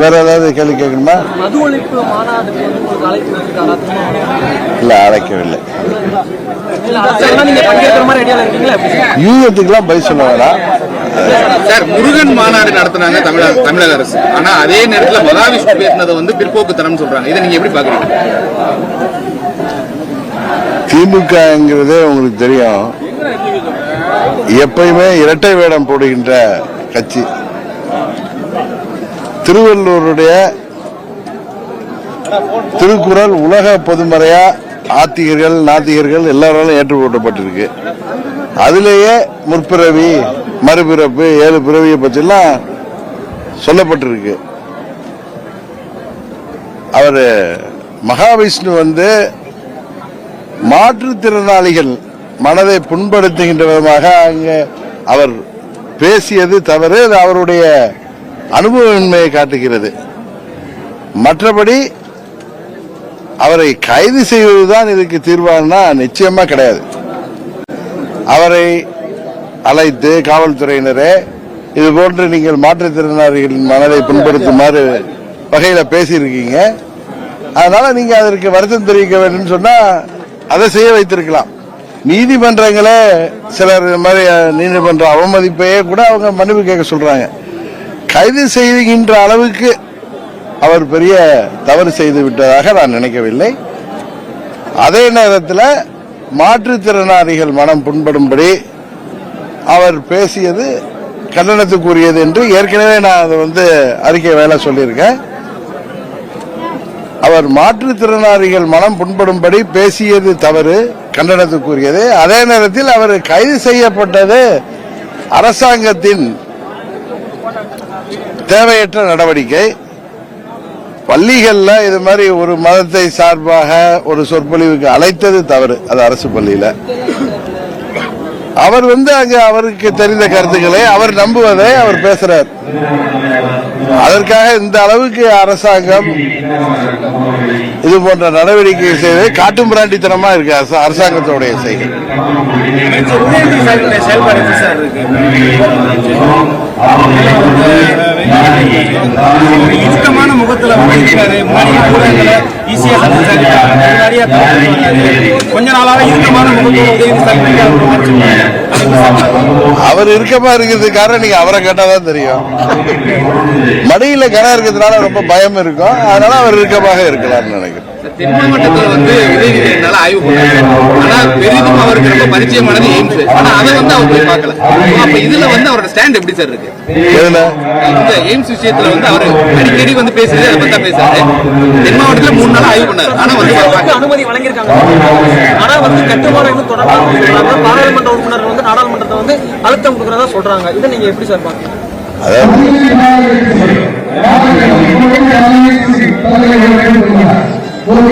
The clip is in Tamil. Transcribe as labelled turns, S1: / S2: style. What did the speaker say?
S1: வேற ஏதாவது கேள்வி கேட்கணுமா? இல்ல அழைக்கவில்லை? யூகத்துக்கெல்லாம் பதில் சொல்ல வேணாம்.
S2: சார் முருகன் மாநாடு நடத்துனாங்க தமிழக தமிழக அரசு. ஆனா அதே நேரத்துல மகாவிஷ்ணு பேசினதை வந்து பிற்போக்குத்தனம் சொல்றாங்க. இதை நீங்க எப்படி பாக்குறீங்க
S1: திமுகங்கிறதே உங்களுக்கு தெரியும். எப்பயுமே இரட்டை வேடம் போடுகின்ற கட்சி. திருவள்ளூருடைய திருக்குறள் உலக பொதுமறையா ஆத்திகர்கள் நாத்திகர்கள் எல்லாராலும் ஏற்றுக்கொள்ளப்பட்டிருக்கு. அதிலேயே முற்பிறவி மறுபிறப்பு ஏழு பிறவியை பற்றிலாம் சொல்லப்பட்டிருக்கு. அவர் மகாவிஷ்ணு வந்து மாற்றுத்திறனாளிகள் மனதை புண்படுத்துகின்ற விதமாக அங்கே அவர் பேசியது தவறு. அவருடைய அனுபவமின்மையை காட்டுகிறது. மற்றபடி அவரை கைது செய்வதுதான் இதுக்கு தீர்வானா நிச்சயமா கிடையாது. அவரை அழைத்து காவல்துறையினரே இது போன்று நீங்கள் மாற்றுத்திறனாளிகளின் மனதை புண்படுத்துமாறு வகையில பேசியிருக்கீங்க. அதனால நீங்க அதற்கு வருத்தம் தெரிவிக்க வேண்டும் சொன்னா அதை செய்ய வைத்திருக்கலாம். நீதிமன்றங்களே சிலர் மாதிரி நீதிமன்ற அவமதிப்பையே கூட அவங்க மன்னிப்பு கேட்க சொல்றாங்க. கைது செய்கின்ற அளவுக்கு அவர் பெரிய தவறு செய்து விட்டதாக நான் நினைக்கவில்லை. அதே நேரத்தில் மாற்றுத்திறனாளிகள் மனம் புண்படும்படி அவர் பேசியது கண்டனத்துக்குரியது என்று ஏற்கனவே நான் அதை வந்து அறிக்கை வேலை சொல்லியிருக்கேன். அவர் மாற்றுத்திறனாளிகள் மனம் புண்படும்படி பேசியது தவறு கண்டனத்துக்குரியது. அதே நேரத்தில் அவர் கைது செய்யப்பட்டது அரசாங்கத்தின் தேவையற்ற நடவடிக்கை. பள்ளிகளில் இது மாதிரி ஒரு மதத்தை சார்பாக ஒரு சொற்பொழிவுக்கு அழைத்தது தவறு அது அரசு பள்ளியில். அவர் வந்து அங்கே அவருக்கு தெரிந்த கருத்துக்களை அவர் நம்புவதை அவர் பேசுறார். அதற்காக இந்த அளவுக்கு அரசாங்கம் இது போன்ற நடவடிக்கை செய்வது காட்டும் பிராண்டித்தனமா இருக்கு அரசாங்கத்தோடைய செய்கை.
S3: இறுக்கமான முகத்துல வந்து இருக்காரு முன்னாடி ஊடகங்களை ஈஸியா. கொஞ்ச நாளாவே இறுக்கமான முகத்தோட அவர்
S1: இறுக்கமா இருக்கிறது காரணம் நீங்க அவரை கேட்டாதான் தெரியும். மடியில கனம் இருக்கிறதுனால ரொம்ப பயம் இருக்கும். அதனால அவர் இறுக்கமாக இருக்கலாம்னு நினைக்கிறேன்.
S2: தென் மாவட்டத்துல வந்து உதயநிதி என்னால ஆய்வு ஆனா பெரிதும் அவருக்கு ரொம்ப பரிச்சயமானது எய்ம்ஸ். ஆனா அதை வந்து அவர் போய் பார்க்கல. அப்ப இதுல வந்து அவரோட ஸ்டாண்ட் எப்படி சார் இருக்கு? இந்த எய்ம்ஸ் விஷயத்துல வந்து அவர் அடிக்கடி வந்து பேசுறது அதை பத்தி தான் பேசுறாரு. தென் மாவட்டத்துல மூணு நாள் ஆய்வு பண்ணாரு. ஆனா வந்து.
S4: அனுமதி வழங்கியிருக்காங்க. ஆனா வந்து கட்டுமானம் இன்னும் தொடர்பாக பாராளுமன்ற உறுப்பினர் வந்து நாடாளுமன்றத்தை வந்து அழுத்தம் கொடுக்கறதா சொல்றாங்க. இதை நீங்க எப்படி சார் பாக்குறீங்க
S1: அதாவது
S5: ஒரு